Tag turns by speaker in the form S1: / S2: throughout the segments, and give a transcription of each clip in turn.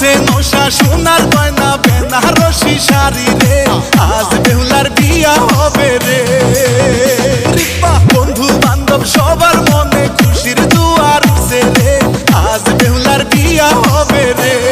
S1: আছে নশা, সোনার গয়না বেনারসি শাড়ি রে। আজ বেহুলার বিয়া হবে রে। বন্ধু বান্ধব সবার মনে খুশির দুয়ার উঠছে রে। আজ বেহুলার বিয়া হবে রে।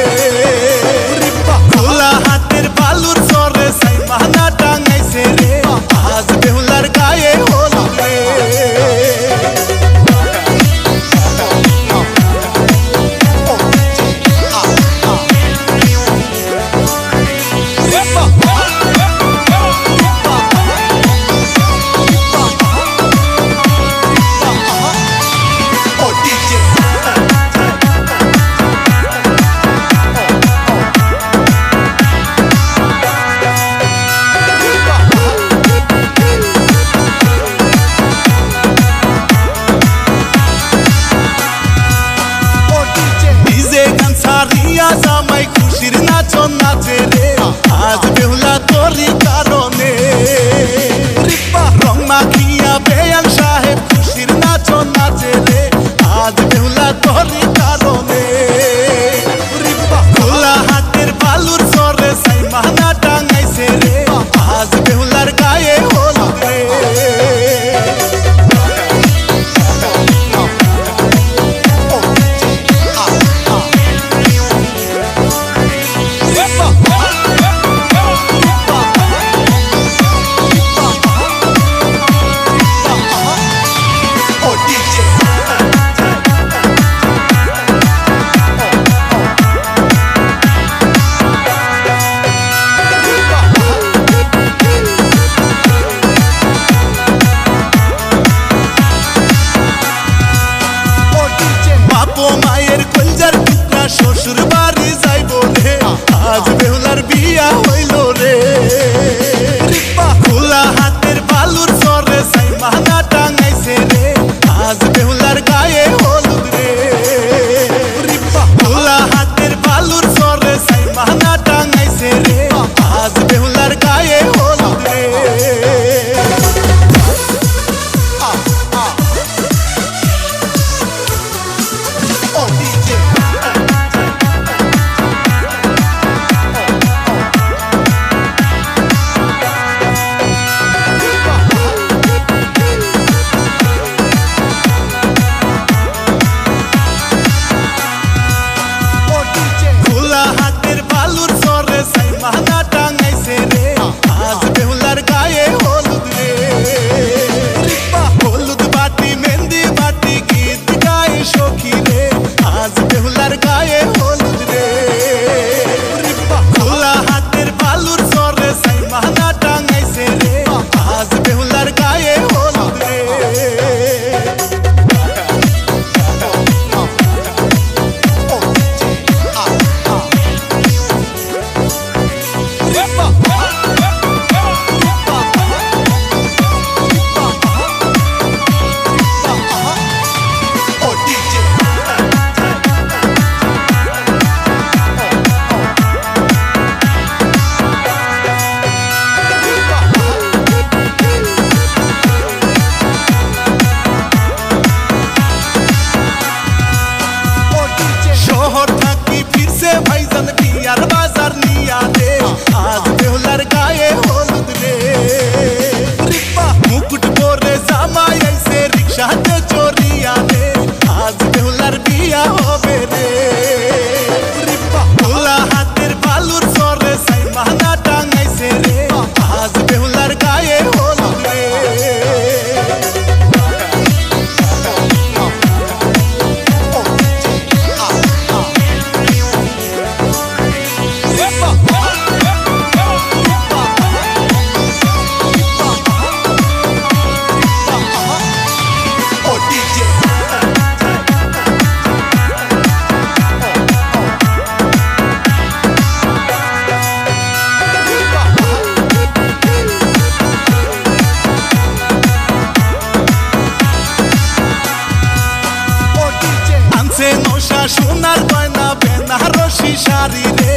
S1: পরশি শাড়ি রে,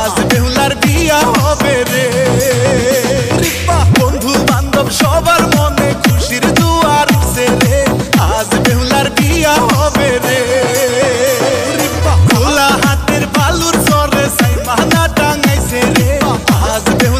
S1: আজ বেহুলার বিয়া হবে রে। রিপা বন্ধু বান্ধব সবার মনে খুশির দুয়ার উঠছে রে, আজ বেহুলার বিয়া হবে রে। রিপা খোলা হাতের বালুর সরে সাইমানা টাঙাইছে রে, আজ বেহুলার